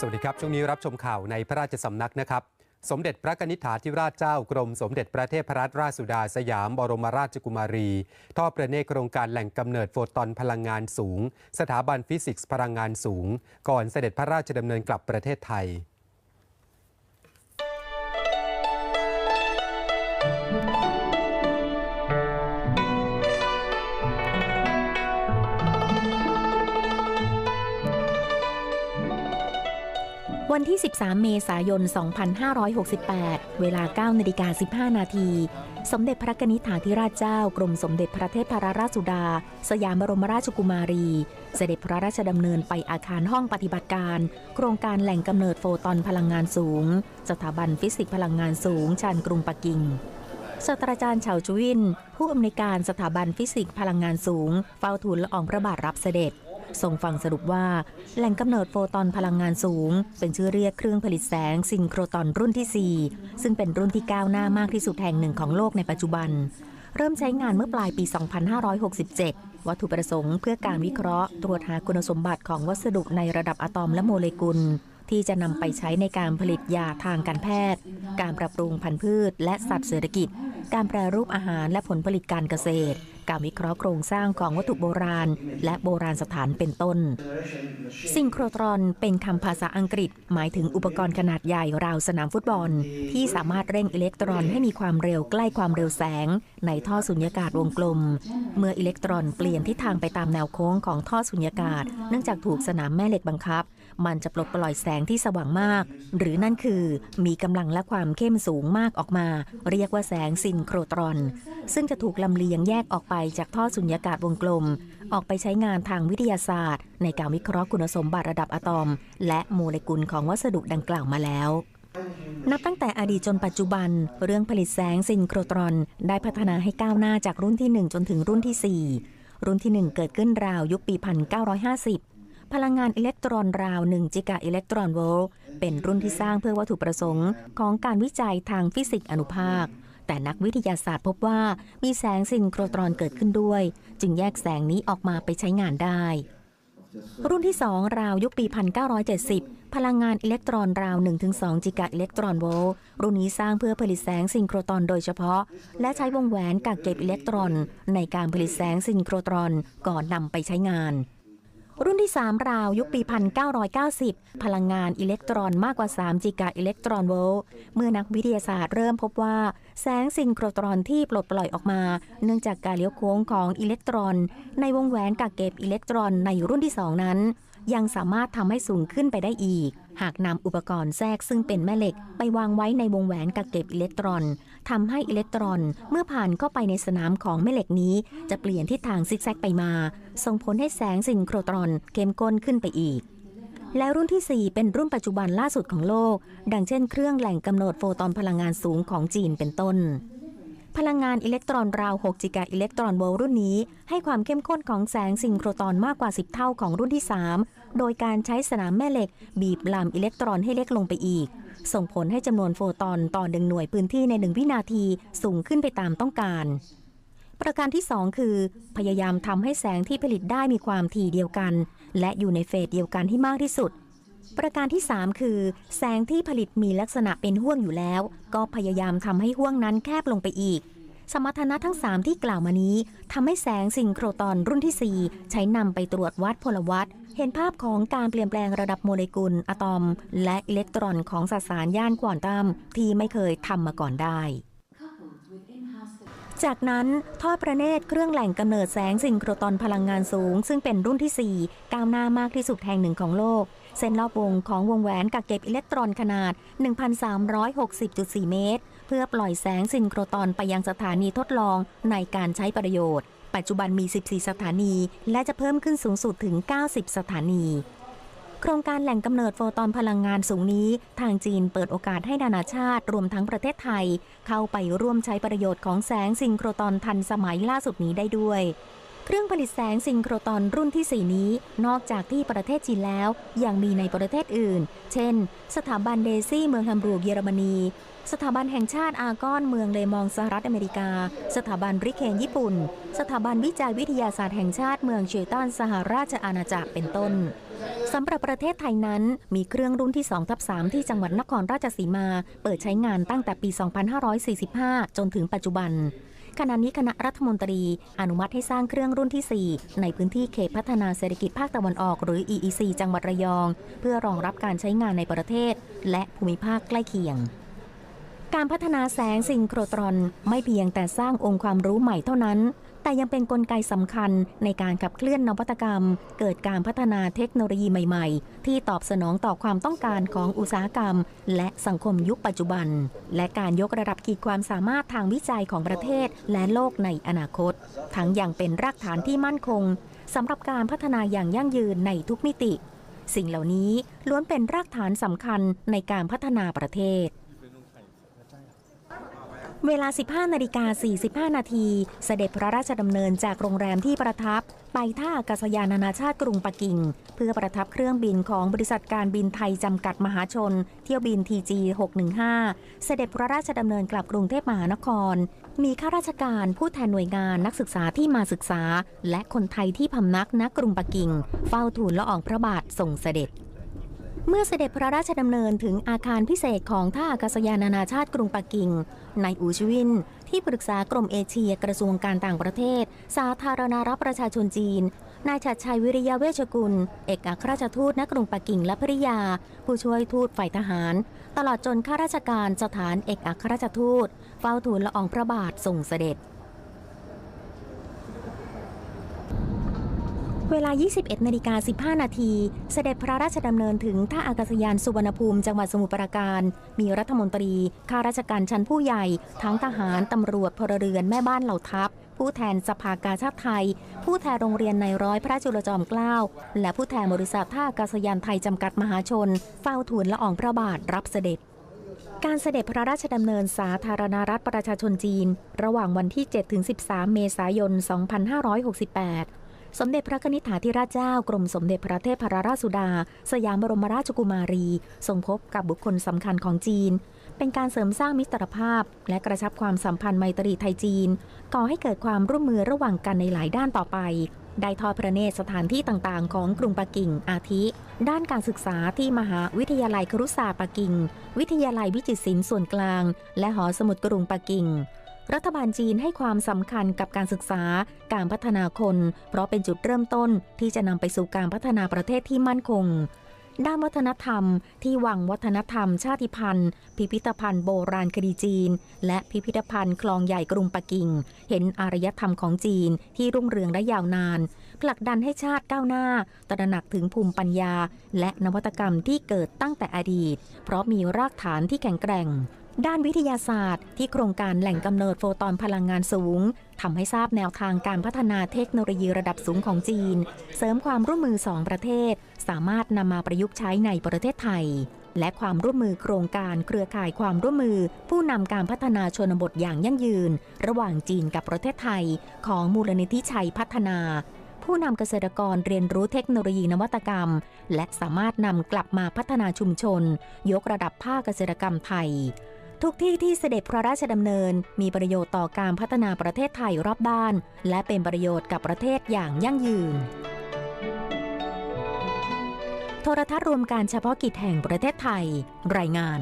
สวัสดีครับ ช่วงนี้รับชมข่าวในพระราชสำนักนะครับ สมเด็จพระนิษฐาธิราชเจ้ากรม สมเด็จพระเทพรัตนราชสุดาสยามบรมราชกุมารี ทอดพระเนตรโครงการแหล่งกำเนิดโฟตอนพลังงานสูง สถาบันฟิสิกส์พลังงานสูง ก่อนเสด็จพระราชดำเนินกลับประเทศไทย วันที่ 13 เมษายน 2568 เวลา 9นาฬิกา15 นาที สมเด็จพระกนิษฐาธิราชเจ้ากรมสมเด็จพระเทพรราชสุดา สยามบรมราชกุมารี เสด็จพระราชดำเนินไปอาคารห้องปฏิบัติการ โครงการแหล่งกำเนิดโฟตอนพลังงานสูง สถาบันฟิสิกส์พลังงานสูง ชานกรุงปักกิ่งศาสตราจารย์เฉาจุวิน ผู้อำนวยการสถาบันฟิสิกส์พลังงานสูง เฝ้าทูลละอองพระบาทรับเสด็จ ทรงฟังสรุปว่า แหล่งกำเนิดโฟตอนพลังงานสูง เป็นชื่อเรียกเครื่องผลิตแสงซินโครตอนรุ่นที่ 4 ซึ่งเป็นรุ่นที่ก้าวหน้ามากที่สุดแห่งหนึ่งของโลกในปัจจุบัน เริ่มใช้งานเมื่อปลายปี 2567 วัตถุประสงค์เพื่อการวิเคราะห์ ตรวจหาคุณสมบัติของวัสดุในระดับอะตอมและโมเลกุล ที่จะนำไปใช้ในการผลิตยาทางการแพทย์ การปรับปรุงพันธุ์พืช และสัตว์เศรษฐกิจ การแปรรูปอาหารและผลผลิตการเกษตร การวิเคราะห์โครงสร้างของวัตถุโบราณ และโบราณสถานเป็นต้น ซิงโครตรอนเป็นคำภาษาอังกฤษ หมายถึงอุปกรณ์ขนาดใหญ่ราวสนามฟุตบอล ที่สามารถเร่งอิเล็กตรอนให้มีความเร็วใกล้ความเร็วแสง ในท่อสุญญากาศวงกลม เมื่ออิเล็กตรอนเปลี่ยนทิศทางไปตามแนวโค้งของท่อสุญญากาศ เนื่องจากถูกสนามแม่เหล็กบังคับ มันจะปลดปล่อยแสงที่สว่างมาก หรือนั่นคือมีกำลังและความเข้มสูงมากออกมา เรียกว่าแสงซินโครตรอน ซึ่งจะถูกลำเลียงแยกออกไปจากท่อสุญญากาศวงกลม ออกไปใช้งานทางวิทยาศาสตร์ ในการวิเคราะห์คุณสมบัติระดับอะตอม และโมเลกุลของวัสดุดังกล่าวมาแล้วนับตั้งแต่อดีตจนปัจจุบัน เรื่องผลิตแสงซินโครตรอน ได้พัฒนาให้ก้าวหน้าจากรุ่นที่ 1 จนถึงรุ่นที่ 4 รุ่นที่ 1 เกิดขึ้นราวยุคปี 1950 พลังงานอิเล็กตรอนราว 1 จิกะอิเล็กตรอนโวลต์เป็นรุ่นที่สร้างเพื่อวัตถุประสงค์ ของการวิจัยทางฟิสิกส์อนุภาค แต่นักวิทยาศาสตร์พบว่ามีแสงซินโครตรอนเกิดขึ้นด้วย จึงแยกแสงนี้ออกมาไปใช้งานได้ รุ่นที่ 2 ราวยุคปี 1970 พลังงานอิเล็กตรอนราว 1-2 จิกะอิเล็กตรอนโวลต์รุ่นนี้สร้างเพื่อผลิตแสงซินโครตรอนโดยเฉพาะ และใช้วงแหวนกักเก็บอิเล็กตรอน ในการผลิตแสงซินโครตรอนก่อนนำไปใช้งาน รุ่นที่ 3 ราวยุคปี 1990 พลังงานอิเล็กตรอนมากกว่า 3 จิกะอิเล็กตรอนโวลต์ เมื่อนักวิทยาศาสตร์เริ่มพบว่า แสงซิงโครตรอนที่ปลดปล่อยออกมา เนื่องจากการเลี้ยวโค้งของอิเล็กตรอน ในวงแหวนกักเก็บอิเล็กตรอนในรุ่นที่ 2 นั้น ยังสามารถทำให้สูงขึ้นไปได้อีก หากนำอุปกรณ์แทรกซึ่งเป็นแม่เหล็ก ไปวางไว้ในวงแหวนกักเก็บอิเล็กตรอนทำให้อิเล็กตรอนเมื่อผ่านเข้าไปในสนามของแม่เหล็กนี้ จะเปลี่ยนทิศทางซิกแซกไปมา ส่งผลให้แสงซินโครตรอนเข้มข้นขึ้นไปอีกและรุ่นที่ 4 เป็นรุ่นปัจจุบันล่าสุดของโลก ดังเช่นเครื่องแหล่งกำหนดโฟตอนพลังงานสูงของจีนเป็นต้น พลังงานอิเล็กตรอนราว 6 จิกะอิเล็กตรอนโวลต์รุ่นนี้ ให้ความเข้มข้นของแสงซินโครตอนมากกว่า 10 เท่าของรุ่นที่ 3 โดยการใช้สนามแม่เหล็ก บีบลำอิเล็กตรอนให้เล็กลงไปอีก ส่งผลให้จำนวนโฟตอนต่อหนึ่งหน่วยพื้นที่ใน 1 วินาทีสูงขึ้นไปตามต้องการ ประการที่ 2 คือ พยายามทำให้แสงที่ผลิตได้มีความถี่เดียวกัน และอยู่ในเฟสเดียวกันให้มากที่สุด ประการที่ 3 คือ แสงที่ผลิตมีลักษณะเป็นห้วงอยู่แล้ว ก็พยายามทำให้ห้วงนั้นแคบลงไปอีก สมรรถนะทั้ง 3 ที่กล่าวมานี้ทำให้แสงซิงโครตอนรุ่นที่ 4 ใช้นำไปตรวจวัดพลวัตเห็นภาพของการเปลี่ยนแปลงระดับโมเลกุลอะตอม และอิเล็กตรอนของสสารย่านควอนตัมที่ไม่เคยทำมาก่อนได้ จากนั้นทอดพระเนตรเครื่องแหล่งกำเนิดแสงซิงโครตอนพลังงานสูง ซึ่งเป็นรุ่นที่ 4 ก้าวหน้ามากที่สุดแห่งหนึ่งของโลก เส้นรอบวงของวงแหวนกักเก็บอิเล็กตรอนขนาด 1,360.4 เมตร เพื่อปล่อยแสงซินโครตอนไปยังสถานีทดลองในการใช้ประโยชน์ ปัจจุบันมี 14 สถานี และจะเพิ่มขึ้นสูงสุดถึง 90 สถานีโครงการแหล่งกำเนิดโฟตอนพลังงานสูงนี้ ทางจีนเปิดโอกาสให้นานาชาติรวมทั้งประเทศไทย เข้าไปร่วมใช้ประโยชน์ของแสงซิงโครตอนทันสมัยล่าสุดนี้ได้ด้วย เครื่องผลิตแสงซิงโครตอนรุ่นที่ 4 นี้ นอกจากที่ประเทศจีนแล้ว ยังมีในประเทศอื่น เช่น สถาบันเดซี่เมืองฮัมบูร์กเยอรมนี สถาบันแห่งชาติอากอนเมืองเลมองสหรัฐอเมริกา สถาบันริเคนญี่ปุ่น สถาบันวิจัยวิทยาศาสตร์แห่งชาติเมืองเชตันสหราชอาณาจักรเป็นต้นสำหรับประเทศไทยนั้น มีเครื่องรุ่นที่2ทับ3ที่จังหวัดนครราชสีมา เปิดใช้งานตั้งแต่ปี 2545 จนถึงปัจจุบัน ขณะนี้คณะรัฐมนตรี อนุมัติให้สร้างเครื่องรุ่นที่ 4 ในพื้นที่เขตพัฒนาเศรษฐกิจภาคตะวันออก หรือ EEC จังหวัดระยอง เพื่อรองรับการใช้งานในประเทศ และภูมิภาคใกล้เคียงการพัฒนาแสงซิงโครตรอนไม่เพียงแต่สร้างองค์ความรู้ใหม่เท่านั้น แต่ยังเป็นนกลไกสำคัญในการขับเคลื่อนนวัตกรรม เกิดการพัฒนาเทคโนโลยีใหม่ๆ ที่ตอบสนองต่อความต้องการของอุตสาหกรรม และสังคมยุคปัจจุบัน และการยกระดับขีดความสามารถทางวิจัยของประเทศและโลกในอนาคต ทั้งยังเป็นรากฐานที่มั่นคงสำหรับการพัฒนาอย่างยั่งยืนในทุกมิติ สิ่งเหล่านี้ล้วนเป็นรากฐานสำคัญในการพัฒนาประเทศ เวลา 15 นาฬิกา 45 นาที เสด็จพระราชดำเนินจากโรงแรมที่ประทับ ไปท่าอากาศยานนานาชาติกรุงปักกิ่ง เพื่อประทับเครื่องบินของบริษัทการบินไทยจำกัดมหาชน เที่ยวบิน TG 615 เสด็จพระราชดำเนินกลับกรุงเทพมหานคร มีข้าราชการผู้แทนหน่วยงานนักศึกษาที่มาศึกษา และคนไทยที่พำนักณกรุงปักกิ่ง เฝ้าทูลละอองพระบาทส่งเสด็จ เมื่อเสด็จพระราชดำเนินถึงอาคารพิเศษของท่าอากาศยานนานาชาติกรุงปักกิ่งนายอูชวิน ที่ปรึกษากรมเอเชียกระทรวงการต่างประเทศ สาธารณรัฐประชาชนจีน นายชัดชัยวิริยะเวชกุล เอกอัครราชทูตณกรุงปักกิ่งและภริยา ผู้ช่วยทูตฝ่ายทหาร ตลอดจนข้าราชการสถานเอกอัครราชทูต เฝ้าทูลละอองพระบาทส่งเสด็จ เวลา 21นาฬิกา15 นาที เสด็จพระราชดำเนินถึงท่าอากาศยานสุวรรณภูมิ จังหวัดสมุทรปราการ มีรัฐมนตรี ข้าราชการชั้นผู้ใหญ่ ทั้งทหาร ตำรวจ พลเรือน แม่บ้านเหล่าทัพ ผู้แทนสภากาชาติไทย ผู้แทนโรงเรียนในร้อยพระจุลจอมเกล้า และผู้แทนบริษัทท่าอากาศยานไทยจำกัดมหาชน เฝ้าทูลละอองพระบาทรับเสด็จการเสด็จพระราชดำเนินสาธารณรัฐประชาชนจีน ระหว่างวันที่ 7-13 เมษายน 2568 สมเด็จพระนิธิถาธิราชเจ้ากรมสมเด็จพระเทพรราชสุดา สยามบรมราชกุมารี ทรงพบกับบุคคลสำคัญของจีน เป็นการเสริมสร้างมิตรภาพ และกระชับความสัมพันธ์ไมตรีไทยจีน ก่อให้เกิดความร่วมมือระหว่างกันในหลายด้านต่อไป ได้ทอดพระเนตรสถานที่ต่างๆ ของกรุงปักกิ่งอาทิ ด้านการศึกษาที่มหาวิทยาลัยครุศาสตร์ปักกิ่ง วิทยาลัยวิจิตรศิลป์ส่วนกลาง และหอสมุดกรุงปักกิ่ง รัฐบาลจีนให้ความสำคัญกับการศึกษา การพัฒนาคน เพราะเป็นจุดเริ่มต้นที่จะนำไปสู่การพัฒนาประเทศที่มั่นคง ด้านวัฒนธรรม ที่วังวัฒนธรรม ชาติพันธุ์ พิพิธภัณฑ์โบราณคดีจีน และพิพิธภัณฑ์คลองใหญ่กรุงปักกิ่ง เห็นอารยธรรมของจีนที่รุ่งเรืองและยาวนาน ผลักดันให้ชาติก้าวหน้า ตระหนักถึงภูมิปัญญา และนวัตกรรมที่เกิดตั้งแต่อดีต เพราะมีรากฐานที่แข็งแกร่ง ด้านวิทยาศาสตร์ ที่โครงการแหล่งกำเนิดโฟตอนพลังงานสูงทำให้ทราบแนวทางการพัฒนาเทคโนโลยีระดับสูงของจีน เสริมความร่วมมือสองประเทศ สามารถนำมาประยุกต์ใช้ในประเทศไทย และความร่วมมือโครงการเครือข่ายความร่วมมือ ผู้นำการพัฒนาชนบทอย่างยั่งยืน ระหว่างจีนกับประเทศไทย ของมูลนิธิชัยพัฒนาผู้นำเกษตรกรเรียนรู้เทคโนโลยีนวัตกรรม และสามารถนำกลับมาพัฒนาชุมชน ยกระดับภาคเกษตรกรรมไทย ทุกที่ที่เสด็จพระราชดำเนิน มีประโยชน์ต่อการพัฒนาประเทศไทยรอบด้าน และเป็นประโยชน์กับประเทศอย่างยั่งยืน โทรทัศน์รวมการเฉพาะกิจแห่งประเทศไทย รายงาน